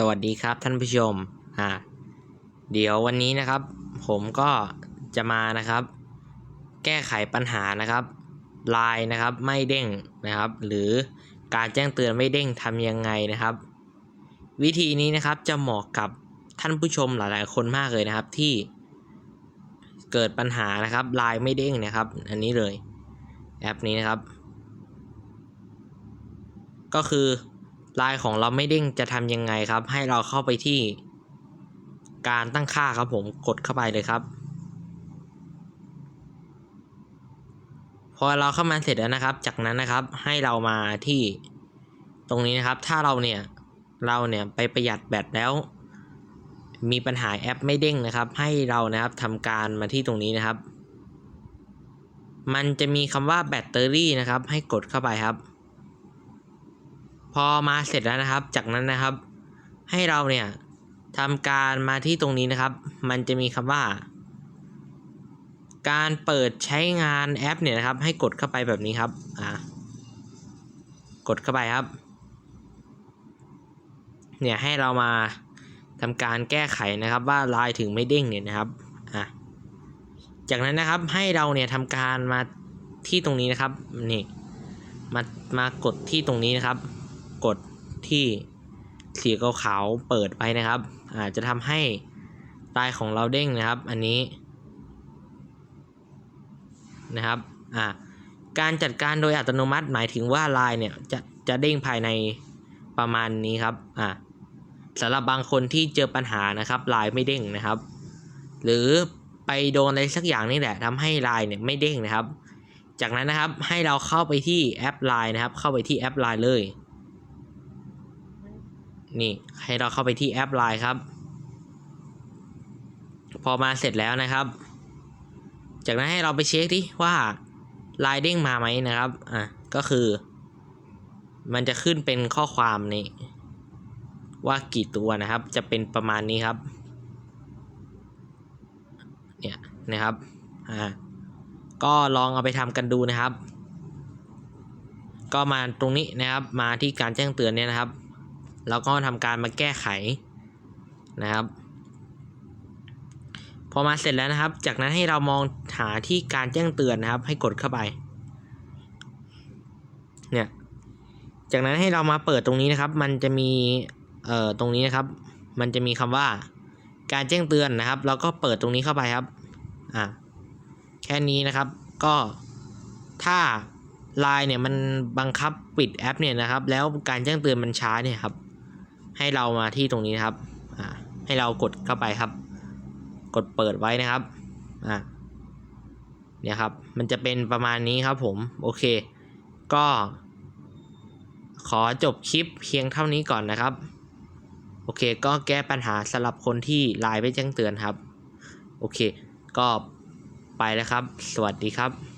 สวัสดีครับท่านผู้ชมอ่าเดี๋ยววันนี้นะครับ ผมก็จะมานะครับ แก้ไขปัญหานะครับไลน์นะครับไม่เด้งนะครับ หรือการแจ้งเตือนไม่เด้งทำยังไงนะครับ วิธีนี้นะครับจะเหมาะกับท่านผู้ชมหลาย ๆ คนมากเลยนะครับที่เกิดปัญหานะครับไลน์ไม่เด้งนะครับ อันนี้เลยแอปนี้นะครับ ก็คือ ไลน์ของเราไม่เด้งจะทำยังไงครับ ให้เราเข้าไปที่การตั้งค่าครับผมกดเข้าไปเลยครับ พอเราเข้ามาเสร็จแล้วนะครับ จากนั้นนะครับให้เรามาที่ตรงนี้นะครับ ถ้าเราเนี่ยเราเนี่ยไปประหยัดแบตแล้ว มีปัญหาแอปไม่เด้งนะครับ ให้เรานะครับทำการมาที่ตรงนี้นะครับ มันจะมีคำว่าแบตเตอรี่นะครับ ให้กดเข้าไปครับ พอมาเสร็จแล้วนะครับ จากนั้นนะครับ ให้เราเนี่ยทำการมาที่ตรงนี้นะครับ มันจะมีคำว่า การเปิดใช้งานแอปเนี่ยนะครับ ให้กดเข้าไปแบบนี้ครับอ่ากดเข้าไปครับ เนี่ยให้เรามาทำการแก้ไขนะครับว่าไลน์ถึงไม่เด้งเนี่ยนะครับอะจากนั้นนะครับให้เราเนี่ยทำการมาที่ตรงนี้นะครับนี่มามากดที่ตรงนี้นะครับ กดที่สีขาวๆเปิดไปนะครับ อาจจะทำให้ลน์ของเราเด้งนะครับ อันนี้นะครับอ่าการจัดการโดยอัตโนมัติหมายถึงว่าลน์เนี่ยจะจะเด้งภายในประมาณนี้ครับอ่าสำหรับบางคนที่เจอปัญหานะครับลน์ไม่เด้งนะครับ หรือไปโดนอะไรสักอย่างนี่แหละทำให้ลน์เนี่ยไม่เด้งนะครับ จากนั้นนะครับให้เราเข้าไปที่แอปไลน์นะครับ เข้าไปที่แอปไลน์เลย นี่ให้เราเข้าไปที่แอปไลน์ครับ พอมาเสร็จแล้วนะครับ จากนั้นให้เราไปเช็คดิว่าไลน์เด้งมาไหมนะครับ อะ ก็คือ มันจะขึ้นเป็นข้อความนี่ว่ากี่ตัวนะครับ จะเป็นประมาณนี้ครับ เนี่ยนะครับ อ่า ก็ลองเอาไปทำกันดูนะครับ ก็มาตรงนี้นะครับ มาที่การแจ้งเตือนเนี่ยนะครับ แล้วก็ทำการมาแก้ไขนะครับ พอมาเสร็จแล้วนะครับ จากนั้นให้เรามองหาที่การแจ้งเตือนนะครับ ให้กดเข้าไป เนี่ย จากนั้นให้เรามาเปิดตรงนี้นะครับ มันจะมีเอ่อตรงนี้นะครับ มันจะมีคำว่า การแจ้งเตือนนะครับ แล้วก็เปิดตรงนี้เข้าไปครับอ่าแค่นี้นะครับ ก็ถ้าไลน์เนี่ยมันบังคับปิดแอปเนี่ยนะครับ แล้วการแจ้งเตือนมันช้าเนี่ยครับ ให้เรามาที่ตรงนี้นะครับอ่าให้เรากดเข้าไปครับ กดเปิดไว้นะครับอ่าเนี่ยครับ มันจะเป็นประมาณนี้ครับผม โอเค ก็ ขอจบคลิปเพียงเท่านี้ก่อนนะครับ โอเค ก็แก้ปัญหาสำหรับคนที่ไลน์ไม่แจ้งเตือนครับ โอเค ก็ไปแล้วครับ สวัสดีครับ